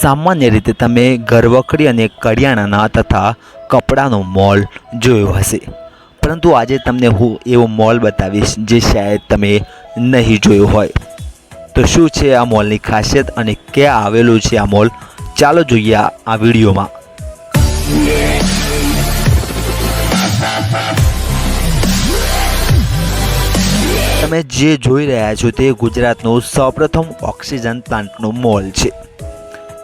સામાન્ય રીતે તમે ઘરવખરી અને કરિયાણાના તથા કપડાનો મોલ જોયો હશે. પરંતુ આજે તમને હું એવો મોલ બતાવીશ જે શાયદ તમે નહીં જોયો હોય. તો શું છે આ મોલની ખાસિયત અને ક્યાં આવેલું છે આ મોલ? ચાલો જોઈએ આ વિડીયોમાં. તમે જે જોઈ રહ્યા છો તે ગુજરાતનું સૌપ્રથમ ઓક્સિજન પ્લાન્ટનો મોલ છે.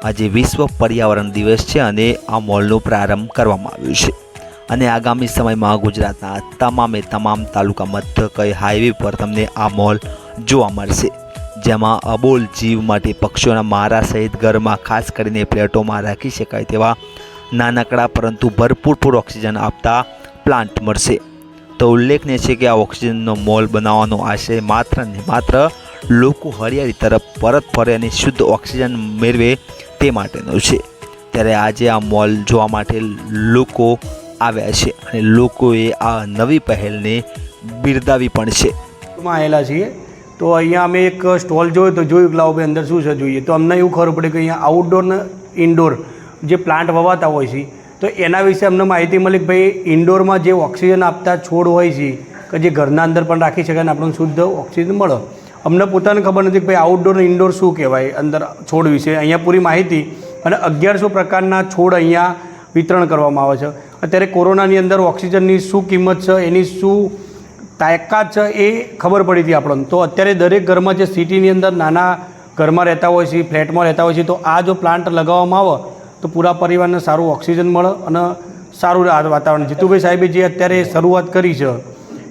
આજે વિશ્વ પર્યાવરણ દિવસ છે અને આ મોલનો પ્રારંભ કરવામાં આવ્યો છે. અને આગામી સમયમાં ગુજરાતના તમામે તમામ તાલુકા મથક હાઈવે પર તમને આ મોલ જોવા મળશે. જેમાં અબોલ જીવ માટે પક્ષીઓના મારા સહિત ઘરમાં ખાસ કરીને પ્લેટોમાં રાખી શકાય તેવા નાનકડા પરંતુ ભરપૂર ઓક્સિજન આપતા પ્લાન્ટ મળશે. તો ઉલ્લેખનીય છે કે આ ઓક્સિજનનો મોલ બનાવવાનો આશય માત્ર ને માત્ર લોકો હરિયાળી તરફ પરત ફરે અને શુદ્ધ ઓક્સિજન મેળવે તે માટેનો છે. ત્યારે આજે આ મોલ જોવા માટે લોકો આવ્યા છે અને લોકોએ આ નવી પહેલને બિરદાવી પણ છે. આવેલા છીએ. તો અહીંયા અમે એક સ્ટોલ જોયો તો જોયું કે લાવો અંદર શું છે જોઈએ. તો અમને એવું ખબર પડે કે અહીંયા આઉટડોર ને ઇન્ડોર જે પ્લાન્ટ વવાતા હોય છે, તો એના વિશે અમને માહિતી મળી કે ભાઈ ઇન્ડોરમાં જે ઓક્સિજન આપતા છોડ હોય છે, કે જે ઘરના અંદર પણ રાખી શકાય અને આપણને શુદ્ધ ઓક્સિજન મળે. અમને પોતાને ખબર નથી કે ભાઈ આઉટડોર અને ઇન્ડોર શું કહેવાય? અંદર છોડ વિશે અહીંયા પૂરી માહિતી અને અગિયારસો પ્રકારના છોડ અહીંયા વિતરણ કરવામાં આવે છે. અત્યારે કોરોનાની અંદર ઓક્સિજનની શું કિંમત છે, એની શું તાકાત છે એ ખબર પડી હતી આપણને. તો અત્યારે દરેક ઘરમાં જે સિટીની અંદર નાના ઘરમાં રહેતા હોય છે, ફ્લેટમાં રહેતા હોય છે, તો આ જો પ્લાન્ટ લગાવવામાં આવે, તો પૂરા પરિવારને સારું ઓક્સિજન મળે અને સારું વાતાવરણ જીતુભાઈ સાહેબે જે અત્યારે શરૂઆત કરી છે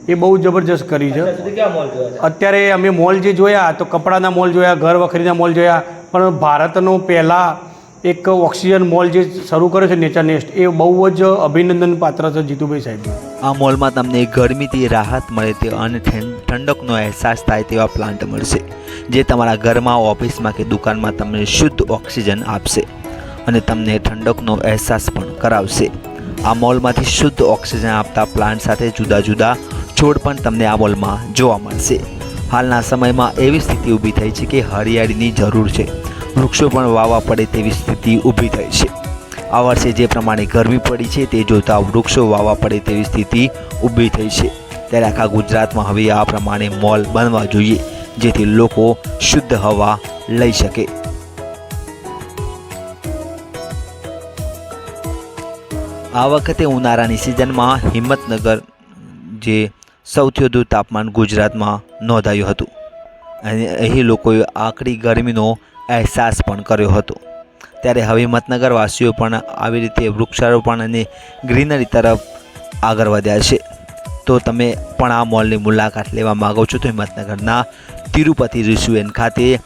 એ બહુ જબરજસ્ત કરી છે. અત્યારે અમે મોલ જે જોયા તો કપડાના મોલ જોયા ઘર વખરીના મોલ જોયા પણ ભારતનો પહેલાં એક ઓક્સિજન મોલ જે શરૂ કર્યો છે નેચર નેસ્ટ એ બહુ જ અભિનંદન પાત્ર છે જીતુભાઈ સાહેબ આ મોલમાં તમને ગરમીથી રાહત મળે તે અને ઠંડકનો અહેસાસ થાય તેવા પ્લાન્ટ મળશે જે તમારા ઘરમાં ઓફિસમાં કે દુકાનમાં તમને શુદ્ધ ઓક્સિજન આપશે અને તમને ઠંડકનો અહેસાસ પણ કરાવશે. આ મોલમાંથી શુદ્ધ ઓક્સિજન આપતા પ્લાન્ટ સાથે જુદા જુદા છોડ પણ તમને આ મોલમાં જોવા મળશે. હાલના સમયમાં એવી સ્થિતિ ઊભી થઈ છે કે હરિયાળીની જરૂર છે. વૃક્ષો પણ વાવા પડે તેવી સ્થિતિ ઊભી થઈ છે. આ વર્ષે જે પ્રમાણે ગરમી પડી છે તે જોતાં વૃક્ષો વાવા પડે તેવી સ્થિતિ ઊભી થઈ છે. ત્યારે આખા ગુજરાતમાં હવે આ પ્રમાણે મોલ બનવા જોઈએ, જેથી લોકો શુદ્ધ હવા લઈ શકે. આ વખતે ઉનાળાની સિઝનમાં હિંમતનગર જે સૌથી વધુ તાપમાન ગુજરાતમાં નોંધાયું હતું. અને અહીં લોકોએ આકરી ગરમીનો અહેસાસ પણ કર્યો હતો. ત્યારે હવે હિંમતનગરવાસીઓ પણ આવી રીતે વૃક્ષારોપણ અને ગ્રીનરી તરફ આગળ વધ્યા છે. તો તમે પણ આ મોલની મુલાકાત લેવા માગો છો તો હિંમતનગરના તિરુપતિ રિસ્યુએન ખાતે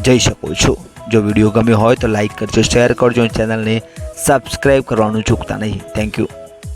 જઈ શકો છો. જો વીડિયો ગમ્યો હોય તો લાઈક કરજો, શેર કરજો ચેનલને સબસ્ક્રાઈબ કરવાનું ચૂકતા નહીં. Thank you.